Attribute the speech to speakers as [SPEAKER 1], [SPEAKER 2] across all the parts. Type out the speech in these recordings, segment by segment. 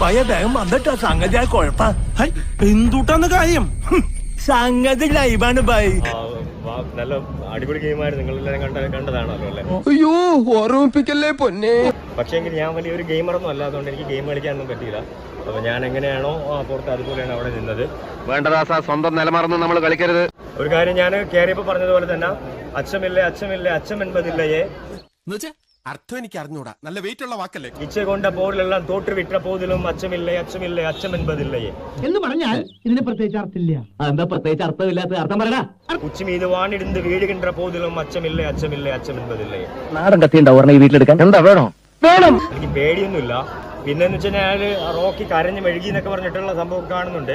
[SPEAKER 1] പയ്യ വേഗം വന്നിട്ടോ. സംഗതി ആ കൊഴപ്പ.
[SPEAKER 2] എന്തുട്ടാന്ന് കാര്യം.
[SPEAKER 1] സംഗതി ലൈവാണ് ബൈ.
[SPEAKER 3] നല്ല അടിപൊളി ഗെയിമായിരുന്നു നിങ്ങളെല്ലാം കണ്ട കണ്ടതാണല്ലോ അല്ലേ?
[SPEAKER 4] അയ്യോ ഓർമ്മിപ്പിക്കല്ലേ പൊന്നെ.
[SPEAKER 3] പക്ഷെ എങ്കിൽ ഞാൻ വലിയൊരു ഗെയിമറൊന്നും അല്ലാത്തതുകൊണ്ട് എനിക്ക് ഗെയിം കളിക്കാനൊന്നും പറ്റിയില്ല. അപ്പോൾ ഞാൻ എങ്ങനെയാണോ പുറത്ത് അതുപോലെയാണ് അവിടെ നിന്നത്.
[SPEAKER 4] വേണ്ടദാസ സ്വന്തം നിലമറന്ന് നമ്മൾ കളിക്കരുത്.
[SPEAKER 3] ഒരു കാര്യം ഞാൻ കയറിയപ്പോൾ പറഞ്ഞതുപോലെ തന്നെ അച്ഛമില്ലേ അച്ഛമില്ലേ അച്ഛം എൺപതില്ലയേ എന്നുവെച്ചാ
[SPEAKER 5] അർത്ഥം എനിക്ക് അറിഞ്ഞൂടാ. നല്ല വെയിറ്റ് ഉള്ള വാക്കല്ലേ?
[SPEAKER 3] ഇച്ച കൊണ്ട പോരിലെല്ലാം തോറ്റുവിട്ട പോതിലും അച്ഛമില്ലേ അച്ഛമില്ലേ അച്ഛം എൻപതില്ലേ
[SPEAKER 6] എന്ന് പറഞ്ഞാൽ ഇതിന് പ്രത്യേകിച്ച് അർത്ഥമില്ല. എന്താ പ്രത്യേകിച്ച് അർത്ഥമില്ലാത്ത അർത്ഥം പറയടാ.
[SPEAKER 3] ഉച്ചമീത് വാണിടുന്ന് വീഴുകിன்ற പോതിലും അച്ഛമില്ലേ അച്ഛമില്ലേ അച്ഛം എൻപതില്ലേ
[SPEAKER 6] നാടൻ കത്തിയുണ്ടാവും പറഞ്ഞ ഈ വീട്ടിലെടുക്കാൻ? എന്താ വേണോ? വേണം.
[SPEAKER 3] എനിക്ക് പേടിയൊന്നുമില്ല. പിന്നെന്ന് വെച്ചാൽ ഞാൻ റോക്കി കരഞ്ഞ് മെഴുകി എന്നൊക്കെ പറഞ്ഞിട്ടുള്ള സംഭവം കാണുന്നുണ്ട്.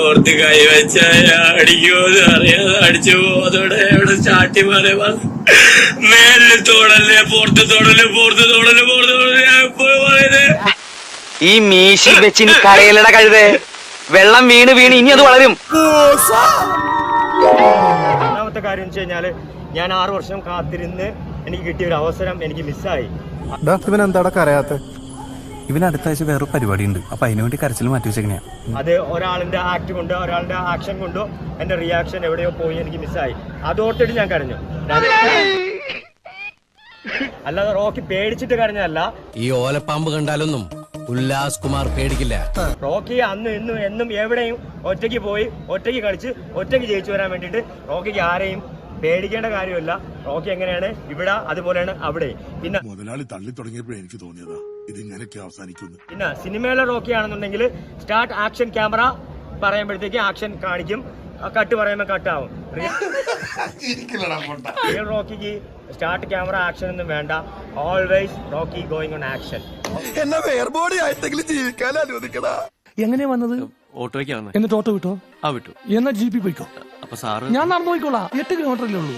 [SPEAKER 7] ഓർത്ത് കൈ വെച്ച അടിക്കുമോ അറിയാതെ അടിച്ചു അതോടെ അവിടെ ചാട്ടി മാറി മേലിൽ തോടല്ലേ പുറത്ത് തോടല്ലേ പുറത്ത് തോടല്ലേ പുറത്ത് തോടല്ലേ ഞാൻ എപ്പോഴും പറയുന്നത്
[SPEAKER 8] ഈ മീശി വെച്ചിനി കരയിലട കഴുതേ. വെള്ളം വീണ് വീണ് ഇനി അത് വളരും.
[SPEAKER 3] രണ്ടാമത്തെ കാര്യം വെച്ച് കഴിഞ്ഞാൽ ഞാൻ ആറു വർഷം കാത്തിരുന്ന് എനിക്ക് കിട്ടിയ ഒരു അവസരം എനിക്ക് മിസ്സായി
[SPEAKER 2] ഇവൻ എന്താടാ കരയാത്ത?
[SPEAKER 9] ഇവന് അടുത്ത ആഴ്ച വേറെ പരിപാടി ഉണ്ട് അപ്പൊ അതിനു വേണ്ടി കരച്ചിൽ മാറ്റി വെച്ചെങ്ങനെയാ
[SPEAKER 3] അത് ഒരാളിന്റെ ആക്ട് കൊണ്ടോ ഒരാളുടെ ആക്ഷൻ കൊണ്ടോ എന്റെ റിയാക്ഷൻ എവിടെയോ പോയി എനിക്ക് മിസ്സായി അതോട്ടിട്ട് ഞാൻ കരഞ്ഞു. അല്ലാതെ റോക്കി പേടിച്ചിട്ട് കരഞ്ഞതല്ല.
[SPEAKER 5] ഈ ഓലപ്പാമ്പ് കണ്ടാലൊന്നും ഉല്ലാസ് കുമാർ പേടിക്കില്ല.
[SPEAKER 3] റോക്കി അന്ന് ഇന്നും എന്നും എവിടെയും ഒറ്റയ്ക്ക് പോയി ഒറ്റയ്ക്ക് കളിച്ച് ഒറ്റയ്ക്ക് ജയിച്ചു വരാൻ വേണ്ടിയിട്ട് റോക്കിക്ക് ആരെയും പേടിക്കേണ്ട കാര്യമില്ല. റോക്കി എങ്ങനെയാണ്? ഇവിടെ അതുപോലെയാണ് അവിടെ. പിന്നെ
[SPEAKER 5] മുതലാളി തള്ളി തുടങ്ങിയപ്പോഴേ എനിക്ക് തോന്നിയതാ. ഇതിങ്ങനെയൊക്കെ അവസാനിക്കുന്നു
[SPEAKER 3] പിന്നെ സിനിമയിലെ റോക്കി ആണെന്നുണ്ടെങ്കിൽ സ്റ്റാർട്ട് ആക്ഷൻ ക്യാമറ പറയുമ്പോഴത്തേക്ക് ആക്ഷൻ കാണിക്കും. കട്ട് പറയുമ്പോൾ കട്ടാവും റിയൽ റോക്കിക്ക് സ്റ്റാർട്ട് ക്യാമറ ആക്ഷൻ ഒന്നും വേണ്ട. Always Rocky going on action
[SPEAKER 5] എന്നെ വേർബോഡി ആയിട്ടെങ്കിലും ജീവിക്കാൻ അനുവദിക്കടാ.
[SPEAKER 2] എങ്ങനെയാ വന്നത്?
[SPEAKER 9] ഓട്ടോയ്ക്ക്
[SPEAKER 2] എന്നിട്ട് ഓട്ടോ വിട്ടോ?
[SPEAKER 9] ആ വിട്ടു.
[SPEAKER 2] എന്നാ ജീപ്പിൽ പോയിക്കോ?
[SPEAKER 9] അപ്പൊ സാറ്
[SPEAKER 2] ഞാൻ നടന്നു പോയിക്കോളാം എട്ട് കിലോമീറ്റർ അല്ലേ ഉള്ളൂ.